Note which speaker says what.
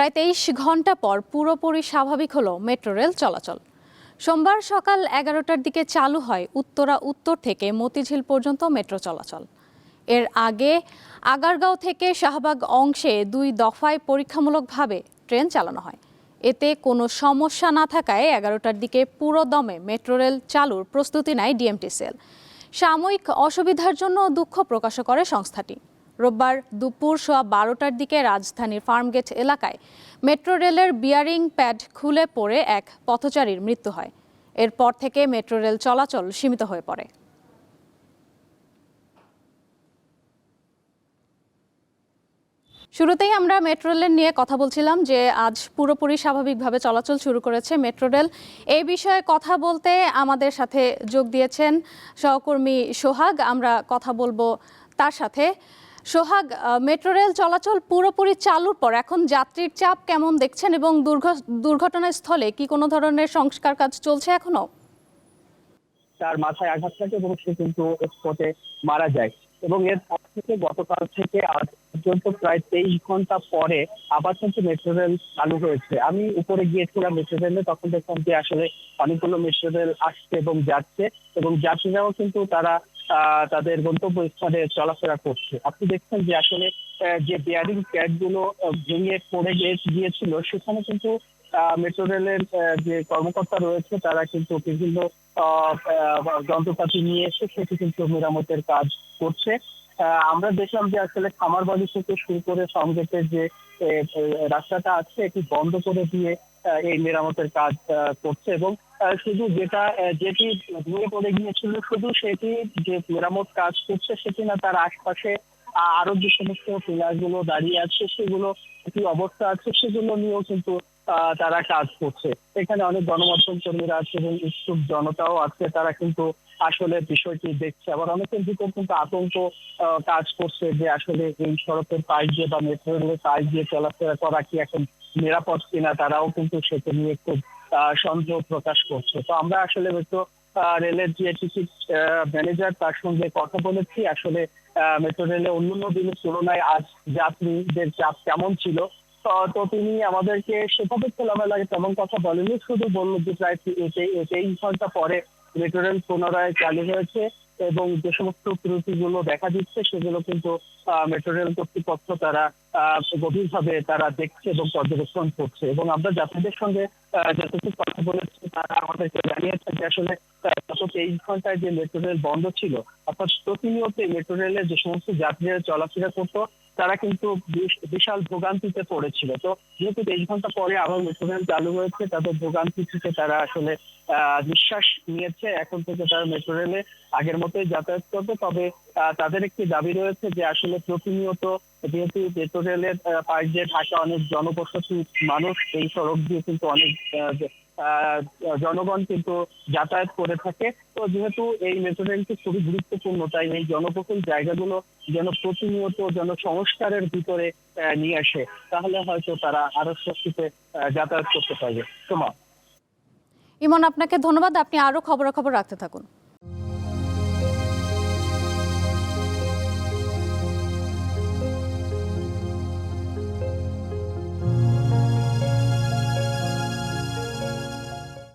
Speaker 1: প্রায় তেইশ ঘণ্টা পর পুরোপুরি স্বাভাবিক হলো মেট্রো রেল চলাচল। সোমবার সকাল এগারোটার দিকে চালু হয় উত্তরা উত্তর থেকে মতিঝিল পর্যন্ত মেট্রো চলাচল। এর আগে আগারগাঁও থেকে শাহবাগ অংশে দুই দফায় পরীক্ষামূলকভাবে ট্রেন চালানো হয়। এতে কোনো সমস্যা না থাকায় এগারোটার দিকে পুরো দমে মেট্রো রেল চালুর প্রস্তুতি নেয় ডিএমটিসিএল। সাময়িক অসুবিধার জন্য দুঃখ প্রকাশ করে সংস্থাটি। রোববার দুপুর সোয়া বারোটার দিকে রাজধানীর ফার্মগেট এলাকায় মেট্রো রেলের বিয়ারিং প্যাড খুলে পড়ে এক পথচারীর মৃত্যু হয়। এরপর থেকে মেট্রো রেল চলাচল সীমিত হয়ে পড়ে। শুরুতেই আমরা মেট্রো রেল নিয়ে কথা বলছিলাম যে আজ পুরোপুরি স্বাভাবিকভাবে চলাচল শুরু করেছে মেট্রো রেল। এই বিষয়ে কথা বলতে আমাদের সাথে যোগ দিয়েছেন সহকর্মী সোহাগ। আমরা কথা বলব তার সাথে। সোহাগ মেট্রো রেল চলাচল পুরোপুরি চালুর পর এখন যাত্রীর চাপ কেমন দেখছেন এবং দুর্ঘ- দুর্ঘটনাস্থলে কি কোনো ধরনের সংস্কার কাজ চলছে এখনও?
Speaker 2: তার মাথায় আঘাত লাগে এবং সে কিন্তু স্পটে মারা যায়। এবং এর পর থেকে গতকাল থেকে আজ পর্যন্ত প্রায় তেইশ ঘণ্টা পরে আবার কিন্তু মেট্রো রেল চালু হয়েছে। আমি উপরে গিয়েছিলাম মেট্রো রেলে, তখন দেখলাম যে আসলে অনেকগুলো মেট্রো রেল আসছে এবং যাচ্ছে এবং যাত্রীরাও কিন্তু তারা তাদের গন্তব্যস্থলে চলাফেরা করছে। আপনি দেখছেন যে আসলে যে বেয়ারিং প্যাডগুলো ভেঙে পড়ে গিয়ে- গিয়েছিল, সেখানে কিন্তু মেট্রো রেলের যে কর্মকর্তা রয়েছে, তারা কিন্তু বিভিন্ন যন্ত্রপাতি নিয়ে এসে সেটি কিন্তু মেরামতের কাজ করছে। আমরা দেখলাম যে আসলে খামারবাড়ি থেকে শুরু করে সংগেটের যে রাস্তাটা আছে, এটি বন্ধ করে দিয়ে এই মেরামতের কাজ করছে এবং শুধু যেটা যেটি ধুয়ে পড়ে গিয়েছিল, শুধু সেটি যে মেরামত কাজ করছে সেটি না, তার আশপাশে আরও যে সমস্ত পিলারগুলো দাঁড়িয়ে আছে, সেগুলো, কি অবস্থা আছে, সেগুলো নিয়েও কিন্তু তারা কাজ করছে। এখানে অনেক গণমাধ্যম কর্মীরা আছে এবং ইচ্ছুক জনতাও আছে। তারা কিন্তু আসলে বিষয়টি দেখছে। আবার অনেকের ভিতর কিন্তু আতঙ্ক কাজ করছে যে আসলে এই সড়কের পাশ দিয়ে বা মেট্রো রেলের পাশ দিয়ে চলাফেরা করা কি এখন নিরাপদ কিনা তারাও কিন্তু সেটা নিয়ে খুব সন্দেহ প্রকাশ করছে। তো আমরা আসলে আহ, রেলের যে টিকিট ম্যানেজার তার সঙ্গে কথা বলেছি। আসলে মেট্রো রেলে অন্যান্য দিনের তুলনায় আজ যাত্রীদের চাপ কেমন ছিল? তো তিনি আমাদেরকে সেভাবে খোলামেলা তেমন কথা বলেনি শুধু বলল যে প্রায় তেইশ ঘণ্টা পরে মেট্রো পুনরায় চালু হয়েছে এবং যে সমস্ত ত্রুটিগুলো দেখা দিচ্ছে, সেগুলো কিন্তু মেট্রো কর্তৃপক্ষ তারা গভীরভাবে তারা দেখছে এবং পর্যবেক্ষণ করছে। এবং আমরা যাত্রীদের সঙ্গে যতটুকু কথা বলেছি, তারা আমাদেরকে জানিয়েছে যে আসলে গত তেইশ ঘন্টায় যে মেট্রো রেল বন্ধ ছিল, অর্থাৎ প্রতিনিয়ত মেট্রো রেলে যে সমস্ত যাত্রীরা চলাফেরা করতো তারা কিন্তু বিশাল ভোগান্তিতে পড়েছিল। তো যেহেতু তেইশ ঘণ্টা পরে আবার মেট্রো রেল চালু হয়েছে, তাদের ভোগান্তি থেকে তারা আসলে নিঃশ্বাস নিয়েছে। এখন থেকে তারা মেট্রো রেলে আগের মতোই যাতায়াত করবে। তবে তাদের একটি দাবি রয়েছে যে আসলে প্রতিনিয়ত যেহেতু মেট্রো রেলের পাশ দিয়ে থাকা অনেক জনবসতি মানুষ এই সড়ক দিয়ে কিন্তু অনেক জনগণ কিন্তু যাতায়াত করে থাকে। তো যেহেতু এই মেট্রো রেলটি খুবই গুরুত্বপূর্ণ, তাই এই জনবহুল জায়গাগুলো যেন প্রতিনিয়ত যেন সংস্কারের ভিতরে নিয়ে আসে, তাহলে হয়তো তারা আরও স্বস্তিতে যাতায়াত করতে পারবে। তোমার
Speaker 1: ইমন, আপনাকে ধন্যবাদ। আপনি আরও খবরাখবর রাখতে থাকুন।